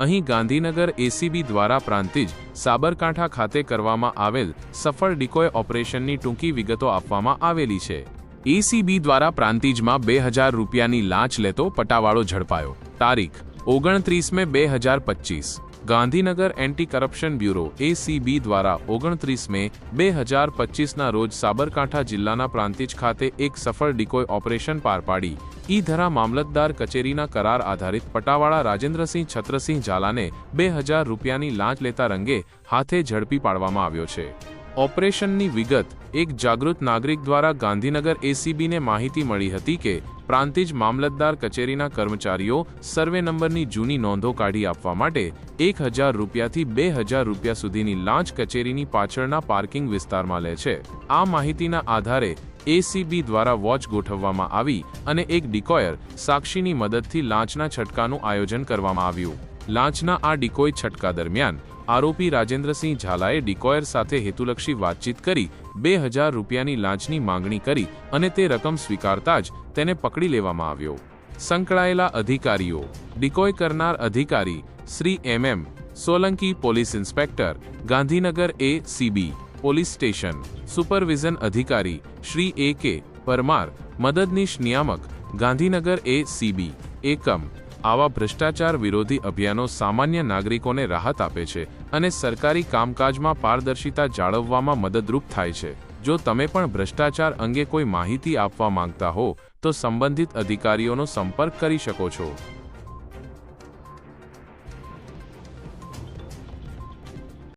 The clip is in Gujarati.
અહીં ગાંધીનગર એસીબી દ્વારા પ્રાંતિજ સાબરકાંઠા ખાતે કરવામાં આવેલ સફળ ડિકોય ઓપરેશનની ટૂંકી વિગતો આપવામાં આવેલી છે. એસીબી દ્વારા પ્રાંતિજમાં બે હજાર રૂપિયાની લાંચ લેતો પટાવાળો ઝડપાયો. તારીખ, ઓગણત્રીસ મે બે હજાર પચીસ. Gandhinagar anti corruption bureau ACB દ્વારા ઓગણત્રીસ મે, બે હજાર પચીસના રોજ સાબરકાંઠા જિલ્લાના પ્રાંતિજ ખાતે એક સફળ ડિકોય ઓપરેશન પાર પાડી. ઈ ધરા મામલતદાર કચેરીના કરાર આધારિત પટાવાળા રાજેન્દ્રસિંહ છત્રસિંહ ઝાલાને બે હજાર રૂપિયાની લાંચ લેતા રંગે હાથે ઝડપી પાડવામાં આવ્યો છે. ઓપરેશનની વિગત એક જાગૃત નાગરિક દ્વારા ગાંધીનગર એસીબીને માહિતી મળી હતી કે પ્રાંતિજ મામલતદાર કચેરીના કર્મચારીઓ સર્વે નંબરની જૂની નોંધો કાઢી આપવા માટે એક હજાર રૂપિયાથી બે હજાર રૂપિયા સુધીની લાંચ કચેરીની પાછળના પાર્કિંગ વિસ્તારમાં લે છે. આ માહિતીના આધારે એસીબી દ્વારા વોચ ગોઠવવામાં આવી અને એક ડિકોયર સાક્ષીની મદદથી લાંચના છટકાનું આયોજન કરવામાં આવ્યું. લાંચના આ ડિકોય છટકા દરમિયાન આરોપી રાજેન્દ્રસિંહ ઝાલાએ ડિકોયર સાથે હેતુલક્ષી વાતચીત કરી, બે હજાર રૂપિયાની લાંચની માંગણી કરી અને તે રકમ સ્વીકારતા જ તેને પકડી લેવામાં આવ્યો. સંકળાયેલા અધિકારીઓ, ડિકોય કરનાર અધિકારી Shri M M, Solanki police inspector, Gandhinagar A CB police station, supervision અધિકારી શ્રી એ કે પરમાર, મદદનીશ નિયામક, ગાંધીનગર એ સીબી એકમ આવા ભ્રષ્ટાચાર વિરોધી અભિયાનો સામાન્ય નાગરિકોને રાહત આપે છે અને સરકારી કામકાજમાં પારદર્શિતા જાળવવામાં મદદરૂપ થાય છે. જો તમે પણ ભ્રષ્ટાચાર અંગે કોઈ માહિતી આપવા માંગતા હો, તો સંબંધિત અધિકારીઓનો સંપર્ક કરી શકો છો.